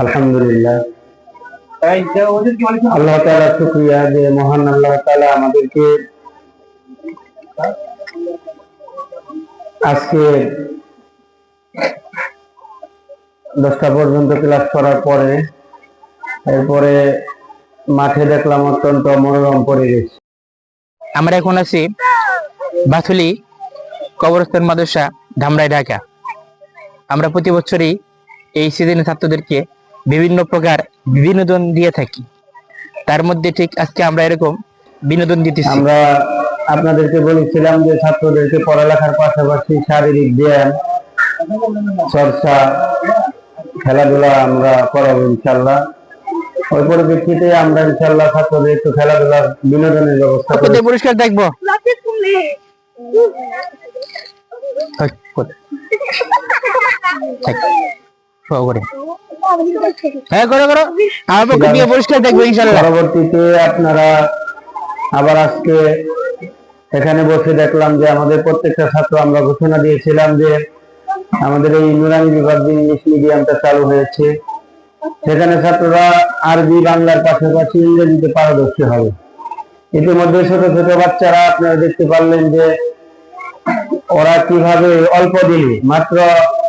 আলহামদুলিল্লাহ। আল্লাহ তাআলা শুকরিয়া যে মহান আল্লাহ তাআলা আমাদেরকে আজকে দশটা পর্যন্ত ক্লাস করার পরে, এরপরে মাঠে দেখলাম অত্যন্ত মনোরম পরিবেশ। আমরা এখন আছি বাথুলি কবরস্থান মাদ্রাসা ধামরাই, ঢাকা। আমরা প্রতি বছরই এই সিজনে ছাত্রদেরকে বিভিন্ন প্রকার বিনোদন দিয়ে থাকি। তার মধ্যে ঠিক আজকে আমরা এরকম বিনোদন দিতেছি। আমরা আপনাদেরকে বলেছিলাম যে ছাত্রদেরকে পড়ালেখার পাশাপাশি শারীরিক ব্যায়াম চর্চা খেলাধুলা আমরা করাবো ইনশাল্লাহ ওই পরিপ্রেক্ষিতে আমরা ইনশাল্লাহ ছাত্রদের একটু খেলাধুলার বিনোদনের ব্যবস্থা করি। কোথায় পরিষ্কার দেখব। কোথায়? থাক, শো করে। হ্যাঁ করো করো। আমার পক্ষে দিয়ে পরিষ্কার দেখব ইনশাল্লাহ পরবর্তীতে আপনারা আবার আজকে এখানে বসে দেখলাম যে আমাদের প্রত্যেকটা ছাত্র আমরা ঘোষণা দিয়েছিলাম যে আমাদের এই নুরানি বিভাগ যে ইংলিশ মিডিয়ামটা চালু হয়েছে। সেখানে ছাত্ররা আরবি বাংলার পাশাপাশি ইংরেজিতে পারদর্শী হবে। ইতিমধ্যে ছোট ছোট বাচ্চারা আপনারা দেখতে পারলেন যে ওরা কীভাবে অল্প দিনে মাত্র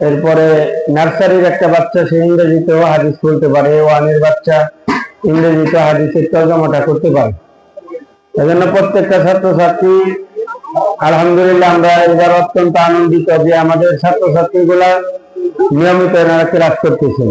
এরপরে নার্সারির একটা বাচ্চা, সে ইংরেজিতেও হাদিস বলতে পারে ওয়ানের বাচ্চা ইংরেজিতে হাদিসের তর্জমাটা করতে পারে। এজন্য প্রত্যেকটা ছাত্রছাত্রী, আলহামদুলিল্লাহ আমরা এবার অত্যন্ত আনন্দিত যে আমাদের ছাত্রছাত্রীগুলা নিয়মিত এনারা ক্লাস করতেছে।